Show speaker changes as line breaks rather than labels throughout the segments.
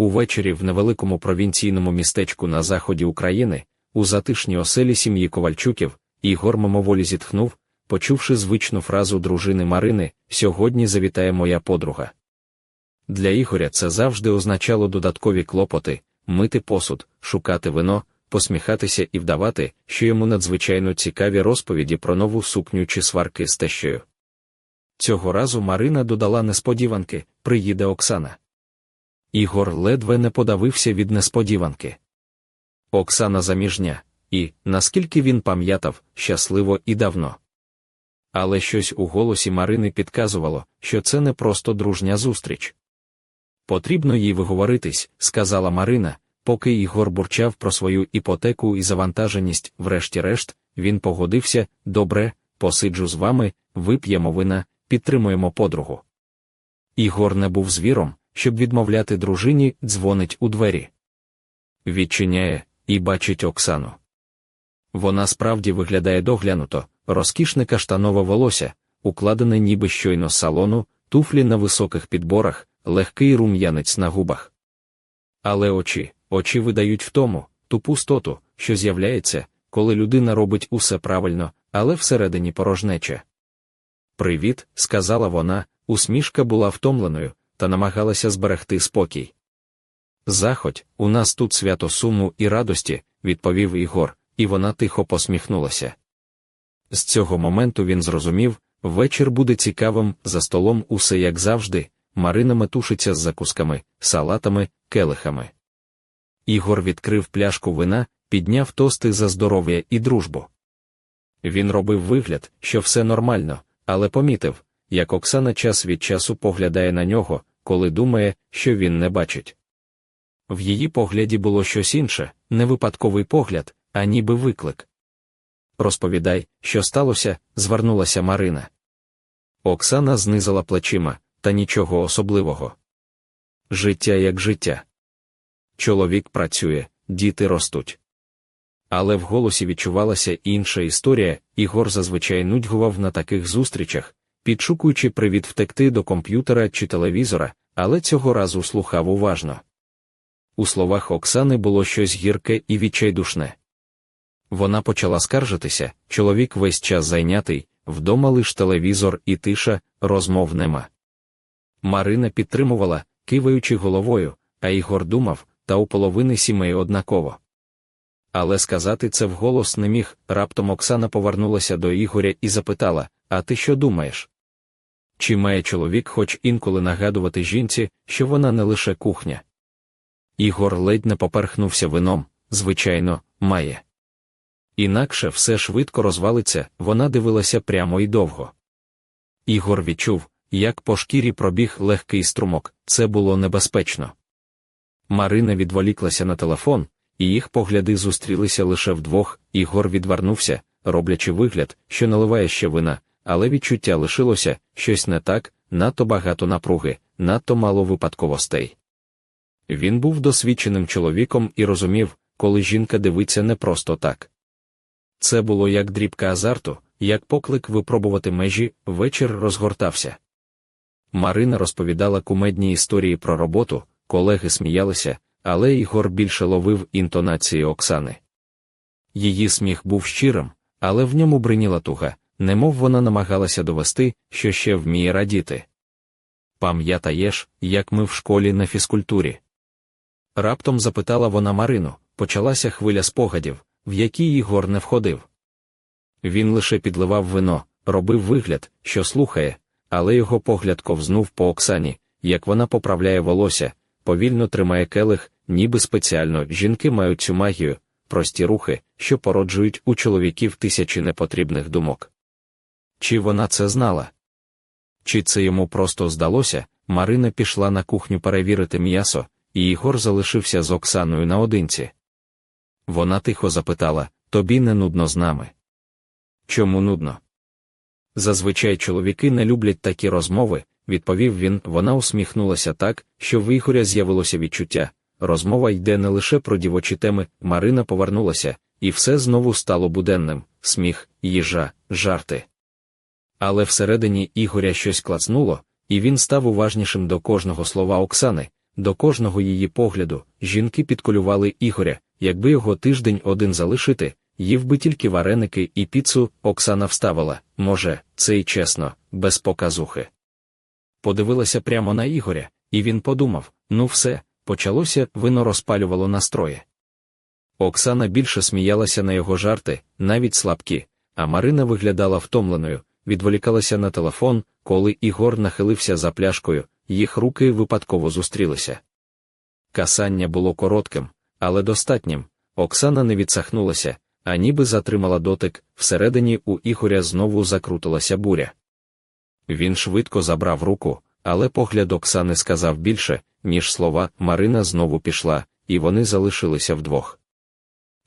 Увечері в невеликому провінційному містечку на заході України, у затишній оселі сім'ї Ковальчуків, Ігор мимоволі зітхнув, почувши звичну фразу дружини Марини Сьогодні завітає моя подруга. Для Ігоря це завжди означало додаткові клопоти, мити посуд, шукати вино, посміхатися і вдавати, що йому надзвичайно цікаві розповіді про нову сукню чи сварки з тещею. Цього разу Марина додала несподіванки приїде Оксана. Ігор ледве не подавився від несподіванки. Оксана заміжня, і, наскільки він пам'ятав, щасливо і давно. Але щось у голосі Марини підказувало, що це не просто дружня зустріч. Потрібно їй виговоритись, сказала Марина, поки Ігор бурчав про свою іпотеку і завантаженість, врешті-решт, він погодився добре, посиджу з вами, вип'ємо вина, підтримуємо подругу. Ігор не був звіром, щоб відмовляти дружині, дзвонить у двері. Відчиняє і бачить Оксану. Вона справді виглядає доглянуто, розкішне каштанове волосся, укладене ніби щойно з салону, туфлі на високих підборах, легкий рум'янець на губах. Але очі, очі видають в тому, ту пустоту, що з'являється, коли людина робить усе правильно, але всередині порожнече. Привіт, сказала вона, усмішка була втомленою, та намагалася зберегти спокій. Заходь, у нас тут свято суму і радості, відповів Ігор, і вона тихо посміхнулася. З цього моменту він зрозумів, вечір буде цікавим, за столом усе як завжди, Марина метушиться з закусками, салатами, келихами. Ігор відкрив пляшку вина, підняв тости за здоров'я і дружбу. Він робив вигляд, що все нормально, але помітив, як Оксана час від часу поглядає на нього, коли думає, що він не бачить. В її погляді було щось інше, не випадковий погляд, а ніби виклик. Розповідай, що сталося, звернулася Марина. Оксана знизила плечима, та нічого особливого. Життя як життя. Чоловік працює, діти ростуть. Але в голосі відчувалася інша історія, Ігор зазвичай нудьгував на таких зустрічах, підшукуючи привід втекти до комп'ютера чи телевізора, але цього разу слухав уважно. У словах Оксани було щось гірке і відчайдушне. Вона почала скаржитися, чоловік весь час зайнятий, вдома лиш телевізор і тиша, розмов нема. Марина підтримувала, киваючи головою, а Ігор думав, та у половини сімей однаково. Але сказати це вголос не міг, раптом Оксана повернулася до Ігоря і запитала: А ти що думаєш? Чи має чоловік хоч інколи нагадувати жінці, що вона не лише кухня? Ігор ледь не поперхнувся вином, звичайно, має. Інакше все швидко розвалиться, вона дивилася прямо і довго. Ігор відчув, як по шкірі пробіг легкий струмок, це було небезпечно. Марина відволіклася на телефон, і їх погляди зустрілися лише вдвох, Ігор відвернувся, роблячи вигляд, що наливає ще вина, але відчуття лишилося щось не так, надто багато напруги, надто мало випадковостей. Він був досвідченим чоловіком і розумів, коли жінка дивиться не просто так. Це було як дрібка азарту, як поклик випробувати межі, вечір розгортався. Марина розповідала кумедні історії про роботу, колеги сміялися, але Ігор більше ловив інтонації Оксани. Її сміх був щирим, але в ньому бриніла туга, немов вона намагалася довести, що ще вміє радіти. Пам'ятаєш, як ми в школі на фізкультурі? Раптом запитала вона Марину, почалася хвиля спогадів, в які Ігор не входив. Він лише підливав вино, робив вигляд, що слухає, але його погляд ковзнув по Оксані, як вона поправляє волосся, повільно тримає келих, ніби спеціально жінки мають цю магію, прості рухи, що породжують у чоловіків тисячі непотрібних думок. Чи вона це знала? Чи це йому просто здалося? Марина пішла на кухню перевірити м'ясо, і Ігор залишився з Оксаною наодинці. Вона тихо запитала тобі не нудно з нами. Чому нудно? Зазвичай чоловіки не люблять такі розмови, відповів він. Вона усміхнулася так, що в Ігоря з'явилося відчуття. Розмова йде не лише про дівочі теми, Марина повернулася, і все знову стало буденним сміх, їжа, жарти. Але всередині Ігоря щось клацнуло, і він став уважнішим до кожного слова Оксани, до кожного її погляду, жінки підколювали Ігоря, якби його тиждень один залишити, їв би тільки вареники і піцу, Оксана вставила, може, це й чесно, без показухи. Подивилася прямо на Ігоря, і він подумав: ну все, почалося, вино розпалювало настрої. Оксана більше сміялася на його жарти, навіть слабкі, а Марина виглядала втомленою, відволікалася на телефон, коли Ігор нахилився за пляшкою, їх руки випадково зустрілися. Касання було коротким, але достатнім. Оксана не відсахнулася, а ніби затримала дотик, всередині у Ігоря знову закрутилася буря. Він швидко забрав руку, але погляд Оксани сказав більше, ніж слова Марина знову пішла, і вони залишилися вдвох.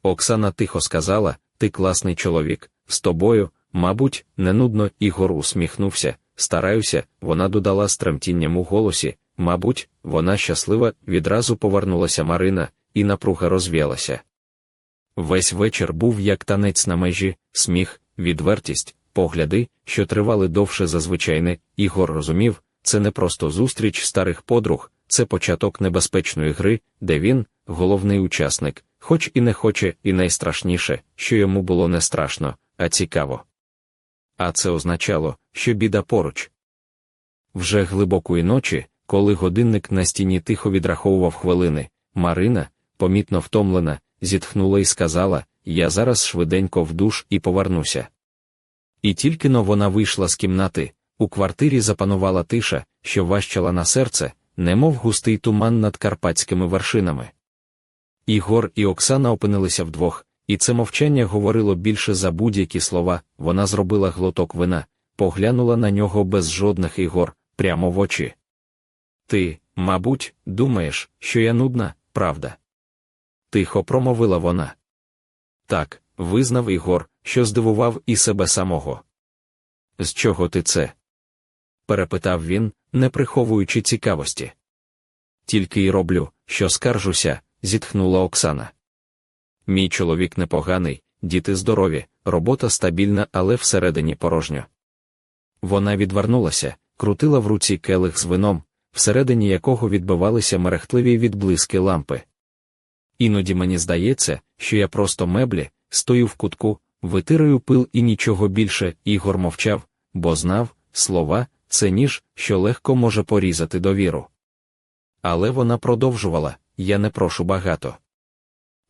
Оксана тихо сказала: Ти класний чоловік, з тобою, мабуть, не нудно, Ігор усміхнувся, стараюся, вона додала з тремтінням у голосі, мабуть, вона щаслива, відразу повернулася Марина, і напруга розв'ялася. Весь вечір був як танець на межі, сміх, відвертість, погляди, що тривали довше за звичайне, Ігор розумів, це не просто зустріч старих подруг, це початок небезпечної гри, де він, головний учасник, хоч і не хоче, і найстрашніше, що йому було не страшно, а цікаво. А це означало, що біда поруч. Вже глибокої ночі, коли годинник на стіні тихо відраховував хвилини, Марина, помітно втомлена, зітхнула і сказала: Я зараз швиденько в душ і повернуся. І тільки но вона вийшла з кімнати, у квартирі запанувала тиша, що важчала на серце, немов густий туман над карпатськими вершинами. Ігор і Оксана опинилися вдвох, і це мовчання говорило більше за будь-які слова. Вона зробила глоток вина, поглянула на нього без жодних ігор, прямо в очі. Ти, мабуть, думаєш, що я нудна, правда? Тихо промовила вона. Так, визнав Ігор, що здивував і себе самого. З чого ти це? перепитав він, не приховуючи цікавості. Тільки й роблю, що скаржуся, зітхнула Оксана. Мій чоловік непоганий, діти здорові, робота стабільна, але всередині порожньо. Вона відвернулася, крутила в руці келих з вином, всередині якого відбивалися мерехтливі відблиски лампи. Іноді мені здається, що я просто меблі, стою в кутку, витираю пил і нічого більше, Ігор мовчав, бо знав, слова це ніж, що легко може порізати довіру. Але вона продовжувала я не прошу багато.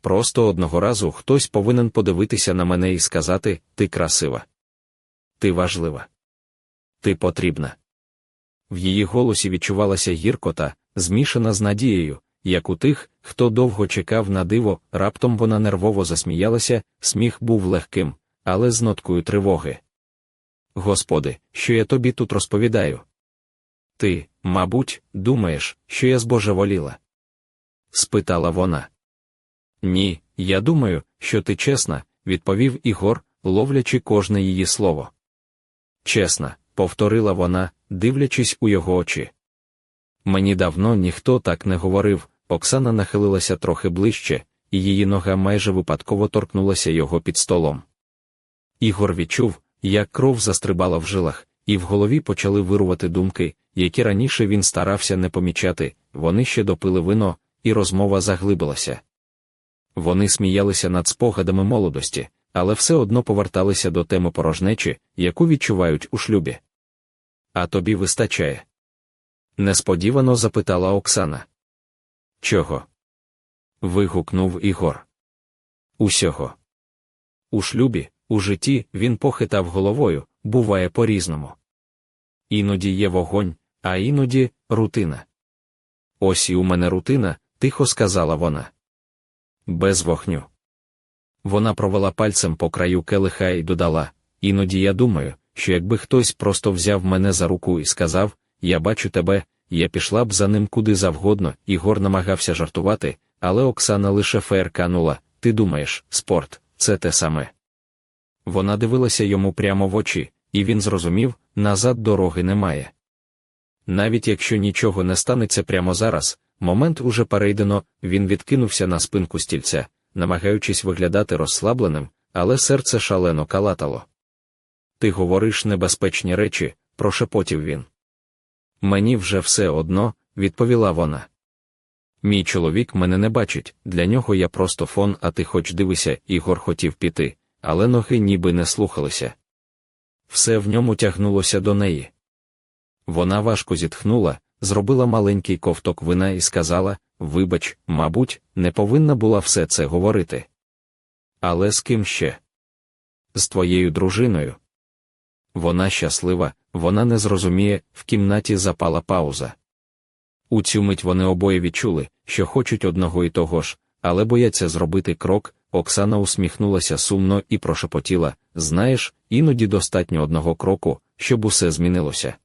Просто одного разу хтось повинен подивитися на мене і сказати Ти красива. Ти важлива. Ти потрібна. В її голосі відчувалася гіркота, змішана з надією, як у тих, хто довго чекав на диво, раптом вона нервово засміялася, сміх був легким, але з ноткою тривоги. Господи, що я тобі тут розповідаю? Ти, мабуть, думаєш, що я збожеволіла? спитала вона. Ні, я думаю, що ти чесна, відповів Ігор, ловлячи кожне її слово. Чесна, повторила вона, дивлячись у його очі. Мені давно ніхто так не говорив, Оксана нахилилася трохи ближче, і її нога майже випадково торкнулася його під столом. Ігор відчув, як кров застрибала в жилах, і в голові почали вирувати думки, які раніше він старався не помічати, вони ще допили вино, і розмова заглибилася. Вони сміялися над спогадами молодості, але все одно поверталися до теми порожнечі, яку відчувають у шлюбі. А тобі вистачає? несподівано запитала Оксана. Чого? вигукнув Ігор. Усього. У шлюбі, у житті він похитав головою, буває по-різному. Іноді є вогонь, а іноді рутина. Ось і у мене рутина, тихо сказала вона. Без вогню. Вона провела пальцем по краю келиха і додала іноді я думаю, що якби хтось просто взяв мене за руку і сказав Я бачу тебе, я пішла б за ним куди завгодно, Ігор намагався жартувати, але Оксана лише феєрканула Ти думаєш, спорт, це те саме. Вона дивилася йому прямо в очі, і він зрозумів назад дороги немає. Навіть якщо нічого не станеться прямо зараз, момент уже перейдено, він відкинувся на спинку стільця, намагаючись виглядати розслабленим, але серце шалено калатало. Ти говориш небезпечні речі, прошепотів він. Мені вже все одно, відповіла вона. Мій чоловік мене не бачить, для нього я просто фон, а ти хоч дивися, Ігор хотів піти, але ноги ніби не слухалися. Все в ньому тягнулося до неї. Вона важко зітхнула, зробила маленький ковток вина і сказала Вибач, мабуть, не повинна була все це говорити. Але з ким ще? З твоєю дружиною. Вона щаслива, вона не зрозуміє, в кімнаті запала пауза. У цю мить вони обоє відчули, що хочуть одного і того ж, але бояться зробити крок. Оксана усміхнулася сумно і прошепотіла знаєш, іноді достатньо одного кроку, щоб усе змінилося.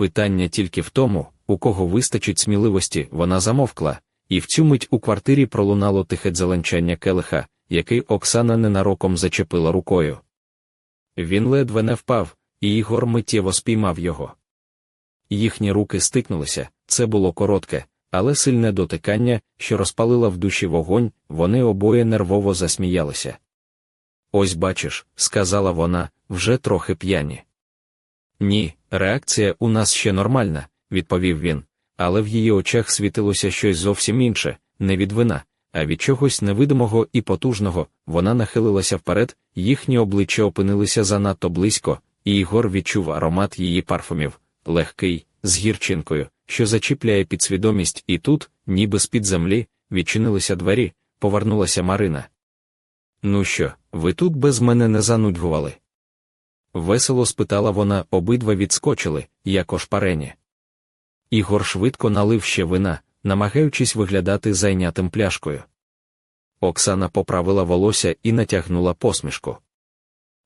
Питання тільки в тому, у кого вистачить сміливості, вона замовкла, і в цю мить у квартирі пролунало тихе дзеленчання келиха, який Оксана ненароком зачепила рукою. Він ледве не впав, і Ігор миттєво спіймав його. Їхні руки стикнулися, це було коротке, але сильне дотикання, що розпалила в душі вогонь, вони обоє нервово засміялися. Ось бачиш, сказала вона, вже трохи п'яні. Ні, реакція у нас ще нормальна, відповів він, але в її очах світилося щось зовсім інше, не від вина, а від чогось невидимого і потужного, вона нахилилася вперед, їхні обличчя опинилися занадто близько, і Ігор відчув аромат її парфумів, легкий, з гірчинкою, що зачіпляє підсвідомість, і тут, ніби з-під землі, відчинилися двері, повернулася Марина. Ну що, ви тут без мене не занудьгували? Весело спитала вона, обидва відскочили, як ошпарені. Ігор швидко налив ще вина, намагаючись виглядати зайнятим пляшкою. Оксана поправила волосся і натягнула посмішку.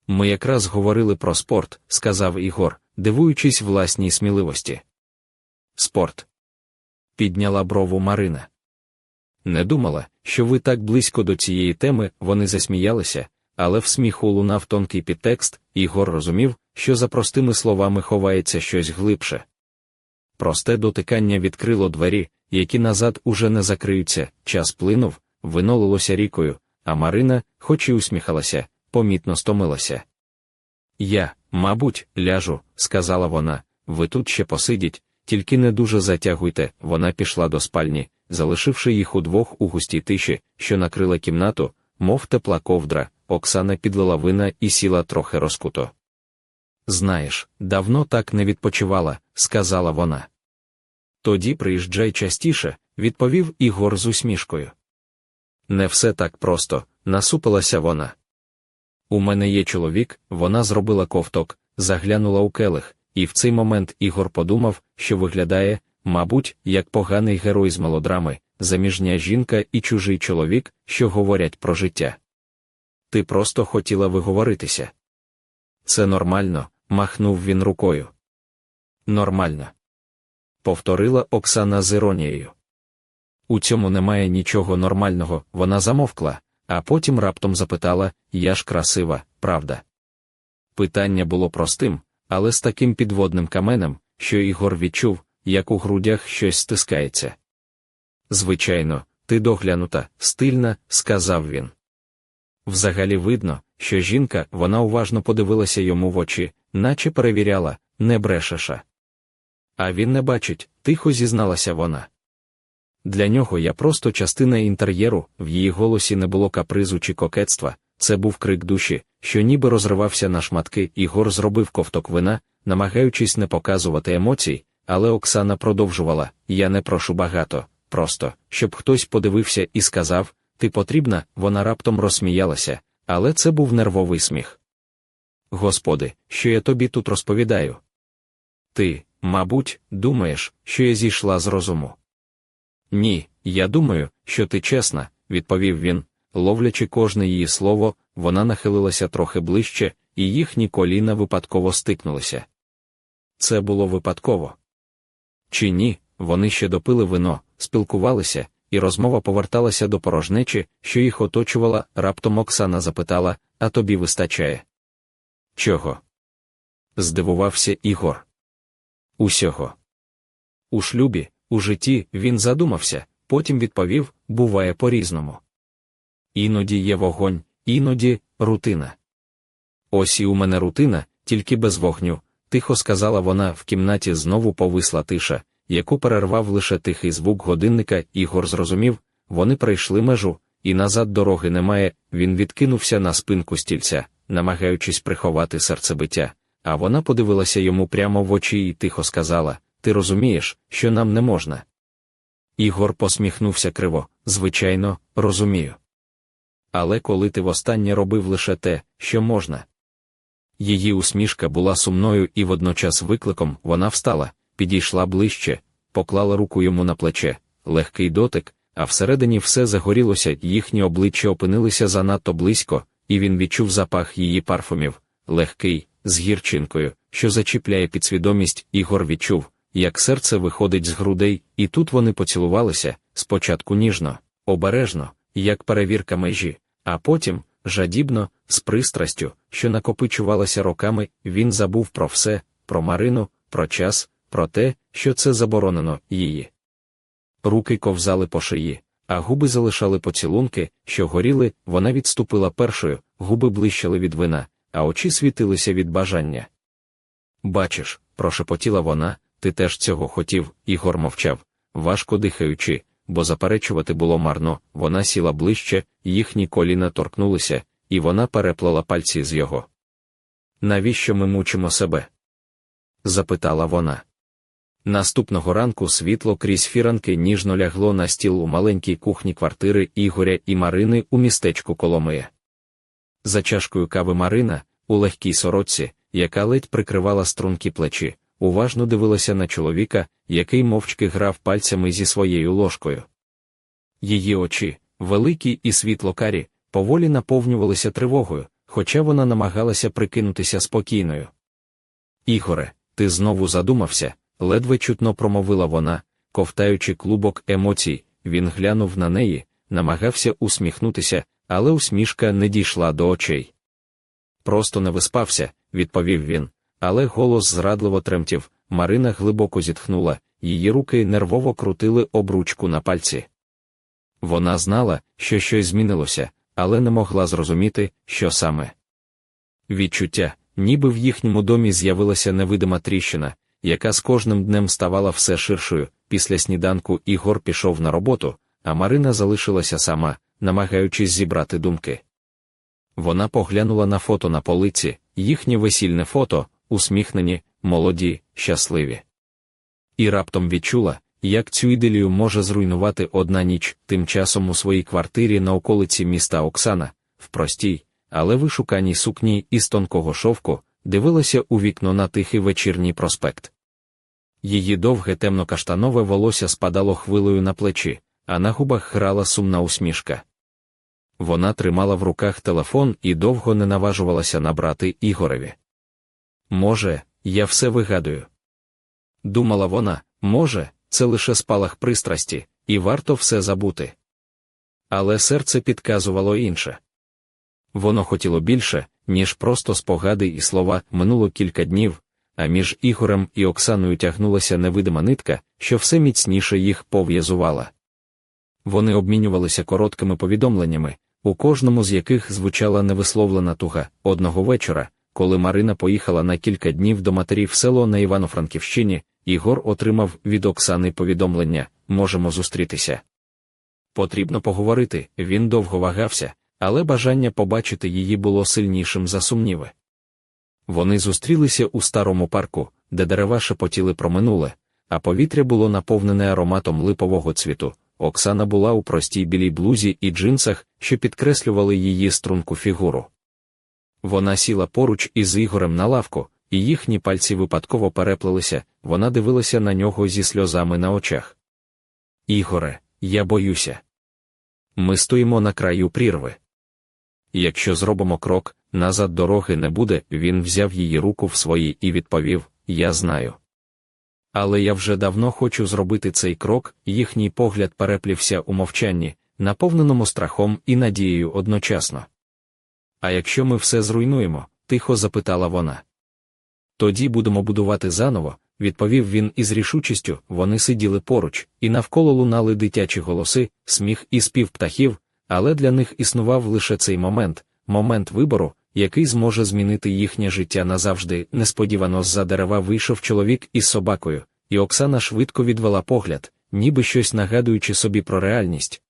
Ми якраз говорили про спорт, сказав Ігор, дивуючись власній сміливості. Спорт. Підняла брову Марина. Не думала, що ви так близько до цієї теми вони засміялися, але в сміху лунав тонкий підтекст, Ігор розумів, що за простими словами ховається щось глибше. Просте дотикання відкрило двері, які назад уже не закриються, час плинув, винолилося рікою, а Марина, хоч і усміхалася, помітно стомилася. Я, мабуть, ляжу, сказала вона, ви тут ще посидіть, тільки не дуже затягуйте. Вона пішла до спальні, залишивши їх удвох у густій тиші, що накрила кімнату, мов тепла ковдра, Оксана підлила вина і сіла трохи розкуто. Знаєш, давно так не відпочивала, сказала вона. Тоді приїжджай частіше, відповів Ігор з усмішкою. Не все так просто, насупилася вона. У мене є чоловік, вона зробила ковток, заглянула у келих, і в цей момент Ігор подумав, що виглядає, мабуть, як поганий герой з мелодрами, заміжня жінка і чужий чоловік, що говорять про життя. Ти просто хотіла виговоритися. Це нормально, махнув він рукою. Нормально. Повторила Оксана з іронією. У цьому немає нічого нормального, вона замовкла, а потім раптом запитала Я ж красива, правда? Питання було простим, але з таким підводним каменем, що Ігор відчув, як у грудях щось стискається. Звичайно, ти доглянута, стильна, сказав він. Взагалі видно, що жінка вона уважно подивилася йому в очі, наче перевіряла, не брешеша. А він не бачить, тихо зізналася вона. Для нього я просто частина інтер'єру, в її голосі не було капризу чи кокетства, це був крик душі, що ніби розривався на шматки, Ігор зробив ковток вина, намагаючись не показувати емоцій, але Оксана продовжувала: Я не прошу багато, просто щоб хтось подивився і сказав: Ти потрібна, вона раптом розсміялася, але це був нервовий сміх. Господи, що я тобі тут розповідаю? Ти, мабуть, думаєш, що я зійшла з розуму. Ні, я думаю, що ти чесна, відповів він, ловлячи кожне її слово, вона нахилилася трохи ближче, і їхні коліна випадково стикнулися. Це було випадково. Чи ні, вони ще допили вино, спілкувалися, і розмова поверталася до порожнечі, що їх оточувала, раптом Оксана запитала А тобі вистачає? Чого? Здивувався Ігор. Усього. У шлюбі, у житті він задумався, потім відповів буває по-різному. Іноді є вогонь, іноді рутина. Ось і у мене рутина, тільки без вогню, тихо сказала вона, в кімнаті знову повисла тиша, яку перервав лише тихий звук годинника, Ігор зрозумів, вони пройшли межу, і назад дороги немає. Він відкинувся на спинку стільця, намагаючись приховати серцебиття. А вона подивилася йому прямо в очі і тихо сказала: Ти розумієш, що нам не можна. Ігор посміхнувся криво, звичайно, розумію. Але коли ти востаннє робив лише те, що можна. Її усмішка була сумною і водночас викликом вона встала, підійшла ближче, поклала руку йому на плече, легкий дотик, а всередині все загорілося, їхні обличчя опинилися занадто близько, і він відчув запах її парфумів, легкий, з гірчинкою, що зачіпляє підсвідомість, Ігор відчув, як серце виходить з грудей, і тут вони поцілувалися, спочатку ніжно, обережно, як перевірка межі, а потім, жадібно, з пристрастю, що накопичувалася роками, він забув про все, про Марину, про час, про те, що це заборонено її. Руки ковзали по шиї, а губи залишали поцілунки, що горіли, вона відступила першою, губи блищали від вина, а очі світилися від бажання. Бачиш, прошепотіла вона, ти теж цього хотів, Ігор мовчав, важко дихаючи, бо заперечувати було марно, вона сіла ближче, їхні коліна торкнулися, і вона переплела пальці з його. Навіщо ми мучимо себе? запитала вона. Наступного ранку світло крізь фіранки ніжно лягло на стіл у маленькій кухні квартири Ігоря і Марини у містечку Коломия. За чашкою кави Марина, у легкій сорочці, яка ледь прикривала стрункі плечі, уважно дивилася на чоловіка, який мовчки грав пальцями зі своєю ложкою. Її очі, великі і світло-карі, поволі наповнювалися тривогою, хоча вона намагалася прикинутися спокійною. Ігоре, ти знову задумався, ледве чутно промовила вона, ковтаючи клубок емоцій, він глянув на неї, намагався усміхнутися, але усмішка не дійшла до очей. Просто не виспався, відповів він, але голос зрадливо тремтів. Марина глибоко зітхнула, її руки нервово крутили обручку на пальці. Вона знала, що щось змінилося, але не могла зрозуміти, що саме. Відчуття, ніби в їхньому домі з'явилася невидима тріщина, яка з кожним днем ставала все ширшою. Після сніданку Ігор пішов на роботу, а Марина залишилася сама, намагаючись зібрати думки. Вона поглянула на фото на полиці, їхнє весільне фото, усміхнені, молоді, щасливі. І раптом відчула, як цю ідилію може зруйнувати одна ніч, тим часом у своїй квартирі на околиці міста Оксана, в простій, але вишуканій сукні із тонкого шовку, дивилася у вікно на тихий вечірній проспект. Її довге темно-каштанове волосся спадало хвилею на плечі, а на губах грала сумна усмішка. Вона тримала в руках телефон і довго не наважувалася набрати Ігореві. Може, я все вигадую. Думала вона, може, це лише спалах пристрасті, і варто все забути. Але серце підказувало інше. Воно хотіло більше, ніж просто спогади і слова минуло кілька днів, а між Ігорем і Оксаною тягнулася невидима нитка, що все міцніше їх пов'язувала. Вони обмінювалися короткими повідомленнями, у кожному з яких звучала невисловлена туга одного вечора, коли Марина поїхала на кілька днів до матері в село на Івано-Франківщині, Ігор отримав від Оксани повідомлення можемо зустрітися. Потрібно поговорити, він довго вагався, але бажання побачити її було сильнішим за сумніви. Вони зустрілися у старому парку, де дерева шепотіли про минуле, а повітря було наповнене ароматом липового цвіту. Оксана була у простій білій блузі і джинсах, що підкреслювали її струнку фігуру. Вона сіла поруч із Ігорем на лавку, і їхні пальці випадково переплелися, вона дивилася на нього зі сльозами на очах. Ігоре, я боюся. Ми стоїмо на краю прірви. Якщо зробимо крок, назад дороги не буде, він взяв її руку в свої і відповів: Я знаю. Але я вже давно хочу зробити цей крок, їхній погляд переплівся у мовчанні, наповненому страхом і надією одночасно. А якщо ми все зруйнуємо? тихо запитала вона. Тоді будемо будувати заново, відповів він із рішучістю. Вони сиділи поруч, і навколо лунали дитячі голоси, сміх і спів птахів, але для них існував лише цей момент, момент вибору, який зможе змінити їхнє життя назавжди. Несподівано з за дерева вийшов чоловік із собакою, і Оксана швидко відвела погляд, ніби щось нагадуючи собі про реальність.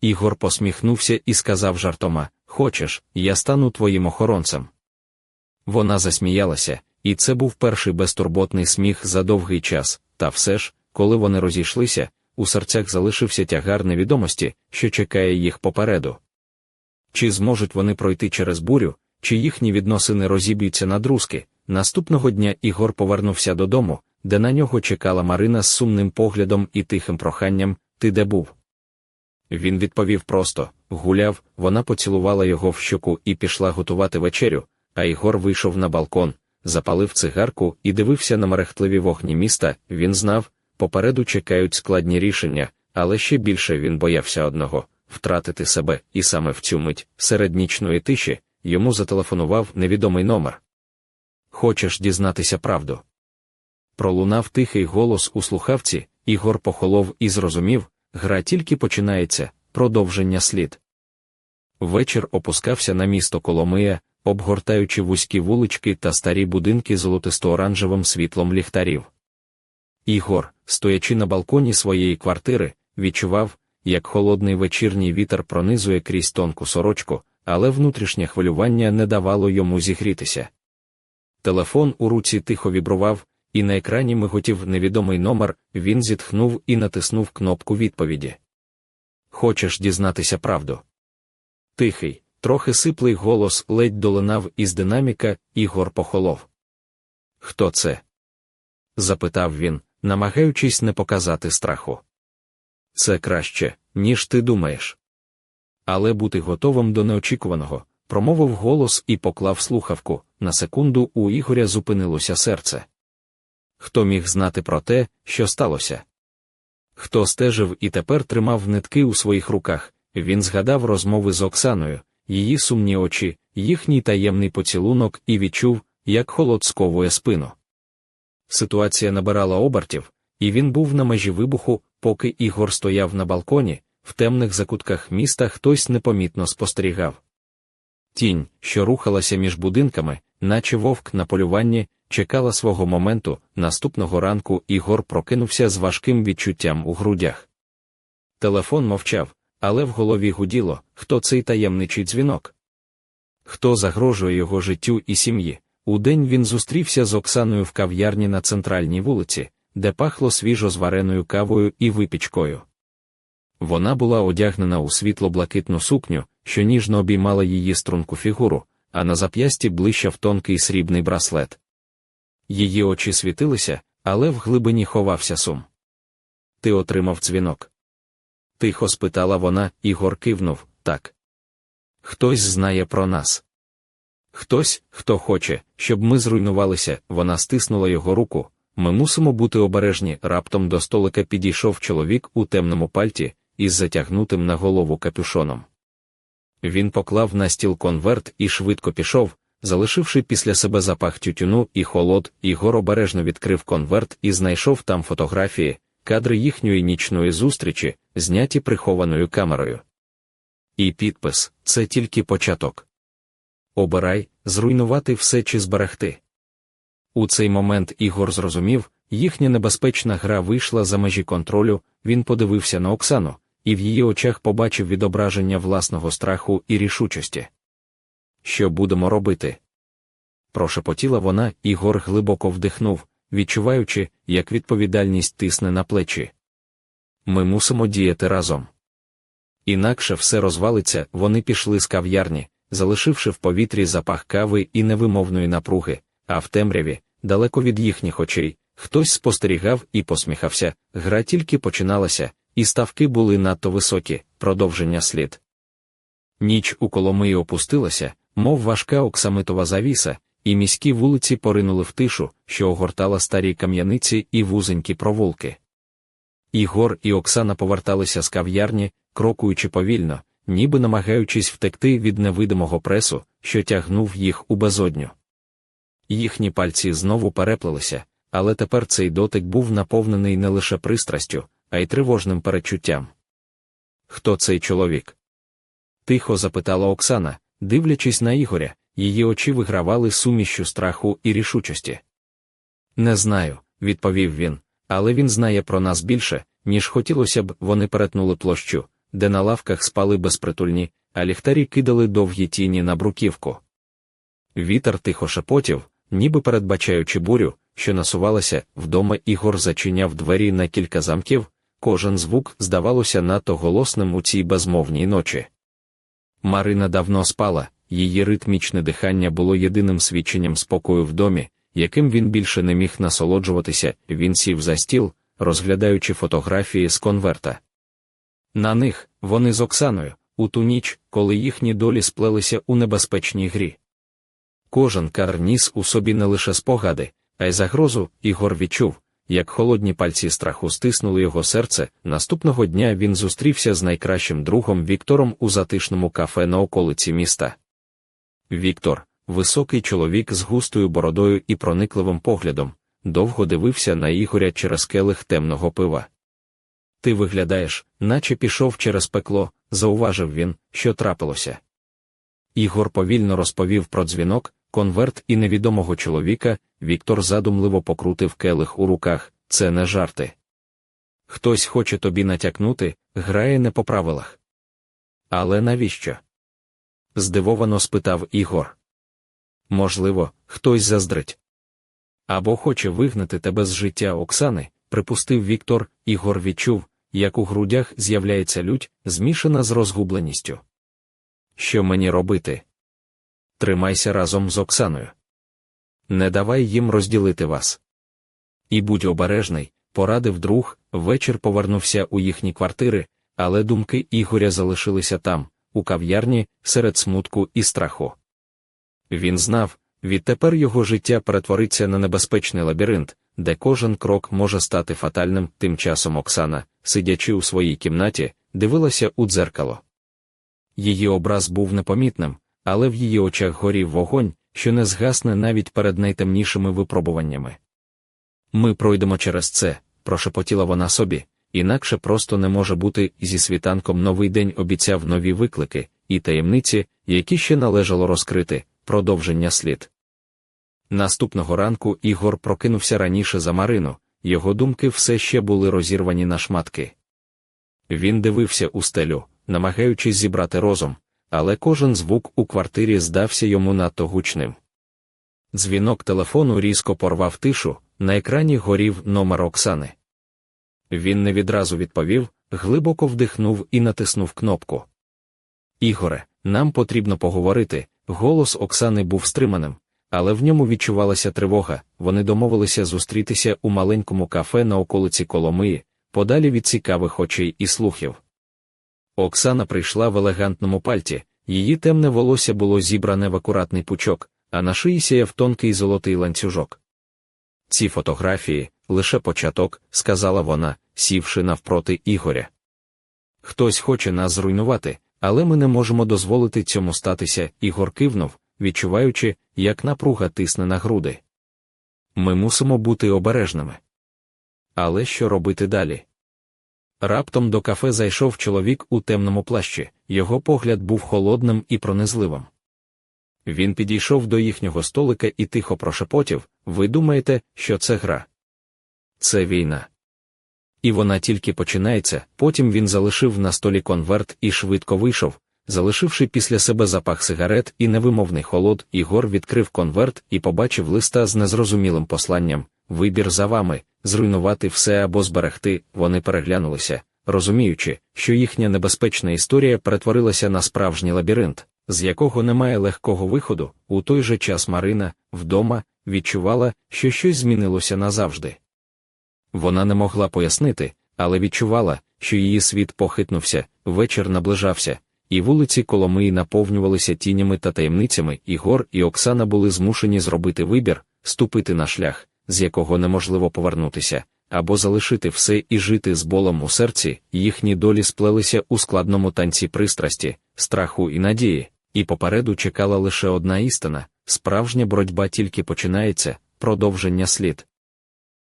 Ігор посміхнувся і сказав жартома Хочеш, я стану твоїм охоронцем. Вона засміялася, і це був перший безтурботний сміх за довгий час, та все ж, коли вони розійшлися, у серцях залишився тягар невідомості, що чекає їх попереду. Чи зможуть вони пройти через бурю, чи їхні відносини розіб'ються на друзки. Наступного дня Ігор повернувся додому, де на нього чекала Марина з сумним поглядом і тихим проханням Ти де був? Він відповів просто гуляв, вона поцілувала його в щоку і пішла готувати вечерю, а Ігор вийшов на балкон, запалив цигарку і дивився на мерехтливі вогні міста. Він знав, попереду чекають складні рішення, але ще більше він боявся одного втратити себе, і саме в цю мить, серед нічної тиші, йому зателефонував невідомий номер. Хочеш дізнатися правду? Пролунав тихий голос у слухавці, Ігор похолов і зрозумів, гра тільки починається, продовження слід. Вечір опускався на місто Коломия, обгортаючи вузькі вулички та старі будинки золотисто-оранжевим світлом ліхтарів. Ігор, стоячи на балконі своєї квартири, відчував, як холодний вечірній вітер пронизує крізь тонку сорочку, але внутрішнє хвилювання не давало йому зігрітися. Телефон у руці тихо вібрував, і на екрані миготів невідомий номер, він зітхнув і натиснув кнопку відповіді. Хочеш дізнатися правду? Тихий, трохи сиплий голос ледь долинав із динаміка, Ігор похолов. Хто це? запитав він, намагаючись не показати страху. Це краще, ніж ти думаєш. Але бути готовим до неочікуваного, промовив голос і поклав слухавку. На секунду у Ігоря зупинилося серце. Хто міг знати про те, що сталося? Хто стежив і тепер тримав нитки у своїх руках, він згадав розмови з Оксаною, її сумні очі, їхній таємний поцілунок і відчув, як холод сковує спину. Ситуація набирала обертів, і він був на межі вибуху, поки Ігор стояв на балконі, в темних закутках міста хтось непомітно спостерігав. Тінь, що рухалася між будинками, наче вовк на полюванні, чекала свого моменту. Наступного ранку Ігор прокинувся з важким відчуттям у грудях. Телефон мовчав, але в голові гуділо, хто цей таємничий дзвінок. Хто загрожує його життю і сім'ї. Удень він зустрівся з Оксаною в кав'ярні на центральній вулиці, де пахло свіжо звареною кавою і випічкою. Вона була одягнена у світло-блакитну сукню, що ніжно обіймала її струнку фігуру, а на зап'ясті блищав тонкий срібний браслет. Її очі світилися, але в глибині ховався сум. Ти отримав дзвінок. Тихо спитала вона, Ігор кивнув так. Хтось знає про нас. Хтось, хто хоче, щоб ми зруйнувалися, вона стиснула його руку. Ми мусимо бути обережні. Раптом до столика підійшов чоловік у темному пальті із затягнутим на голову капюшоном. Він поклав на стіл конверт і швидко пішов, залишивши після себе запах тютюну і холод, Ігор обережно відкрив конверт і знайшов там фотографії, кадри їхньої нічної зустрічі, зняті прихованою камерою. І підпис це тільки початок. Обирай, зруйнувати все чи зберегти. У цей момент Ігор зрозумів, їхня небезпечна гра вийшла за межі контролю, він подивився на Оксану, і в її очах побачив відображення власного страху і рішучості. Що будемо робити? Прошепотіла вона, Ігор глибоко вдихнув, відчуваючи, як відповідальність тисне на плечі. Ми мусимо діяти разом. Інакше все розвалиться, вони пішли з кав'ярні, залишивши в повітрі запах кави і невимовної напруги, а в темряві, далеко від їхніх очей, хтось спостерігав і посміхався, гра тільки починалася, і ставки були надто високі, продовження слід. Ніч у Коломиї опустилася, мов важка оксамитова завіса, і міські вулиці поринули в тишу, що огортала старі кам'яниці і вузенькі провулки. Ігор і Оксана поверталися з кав'ярні, крокуючи повільно, ніби намагаючись втекти від невидимого пресу, що тягнув їх у безодню. Їхні пальці знову переплелися, але тепер цей дотик був наповнений не лише пристрастю, а й тривожним перечуттям. Хто цей чоловік? Тихо запитала Оксана, дивлячись на Ігоря, її очі вигравали сумішю страху і рішучості. Не знаю, відповів він, Але він знає про нас більше, ніж хотілося б, вони перетнули площу, де на лавках спали безпритульні, а ліхтарі кидали довгі тіні на бруківку. Вітер тихо шепотів, ніби передбачаючи бурю, що насувалася, вдома Ігор зачиняв двері на кілька замків, кожен звук здавалося надто голосним у цій безмовній ночі. Марина давно спала, її ритмічне дихання було єдиним свідченням спокою в домі, яким він більше не міг насолоджуватися, він сів за стіл, розглядаючи фотографії з конверта. На них вони з Оксаною, у ту ніч, коли їхні долі сплелися у небезпечній грі. Кожен кар ніс у собі не лише спогади, а й загрозу, Ігор відчув, як холодні пальці страху стиснули його серце. Наступного дня він зустрівся з найкращим другом Віктором у затишному кафе на околиці міста. Віктор, високий чоловік з густою бородою і проникливим поглядом, довго дивився на Ігоря через келих темного пива. Ти виглядаєш, наче пішов через пекло, зауважив він, що трапилося. Ігор повільно розповів про дзвінок, конверт і невідомого чоловіка, Віктор задумливо покрутив келих у руках, це не жарти. Хтось хоче тобі натякнути, грає не по правилах. Але навіщо? здивовано спитав Ігор. Можливо, хтось заздрить. Або хоче вигнати тебе з життя Оксани, припустив Віктор, Ігор відчув, як у грудях з'являється лють, змішана з розгубленістю. Що мені робити? Тримайся разом з Оксаною. Не давай їм розділити вас. І будь обережний, порадив друг, вечір повернувся у їхні квартири, але думки Ігоря залишилися там, у кав'ярні, серед смутку і страху. Він знав, відтепер його життя перетвориться на небезпечний лабіринт, де кожен крок може стати фатальним, тим часом Оксана, сидячи у своїй кімнаті, дивилася у дзеркало. Її образ був непомітним, але в її очах горів вогонь, що не згасне навіть перед найтемнішими випробуваннями. Ми пройдемо через це, прошепотіла вона собі, інакше просто не може бути зі світанком новий день обіцяв нові виклики і таємниці, які ще належало розкрити, продовження слід. Наступного ранку Ігор прокинувся раніше за Марину, його думки все ще були розірвані на шматки. Він дивився у стелю, намагаючись зібрати розум, але кожен звук у квартирі здався йому надто гучним. Дзвінок телефону різко порвав тишу, на екрані горів номер Оксани. Він не відразу відповів, глибоко вдихнув і натиснув кнопку. Ігоре, нам потрібно поговорити. Голос Оксани був стриманим, але в ньому відчувалася тривога. Вони домовилися зустрітися у маленькому кафе на околиці Коломиї, подалі від цікавих очей і слухів. Оксана прийшла в елегантному пальті, її темне волосся було зібране в акуратний пучок, а на шиї сяяв тонкий золотий ланцюжок. Ці фотографії лише початок, сказала вона, сівши навпроти Ігоря. Хтось хоче нас зруйнувати, але ми не можемо дозволити цьому статися, Ігор кивнув, відчуваючи, як напруга тисне на груди. Ми мусимо бути обережними. Але що робити далі? Раптом до кафе зайшов чоловік у темному плащі, його погляд був холодним і пронизливим. Він підійшов до їхнього столика і тихо прошепотів Ви думаєте, що це гра? Це війна. І вона тільки починається, потім він залишив на столі конверт і швидко вийшов, залишивши після себе запах сигарет і невимовний холод, Ігор відкрив конверт і побачив листа з незрозумілим посланням Вибір за вами, зруйнувати все або зберегти, вони переглянулися, розуміючи, що їхня небезпечна історія перетворилася на справжній лабіринт, з якого немає легкого виходу, у той же час Марина, вдома, відчувала, що щось змінилося назавжди. Вона не могла пояснити, але відчувала, що її світ похитнувся, вечір наближався, і вулиці Коломиї наповнювалися тінями та таємницями, і Гор і Оксана були змушені зробити вибір, ступити на шлях, з якого неможливо повернутися, або залишити все і жити з болом у серці, їхні долі сплелися у складному танці пристрасті, страху і надії, і попереду чекала лише одна істина справжня боротьба тільки починається, продовження слід.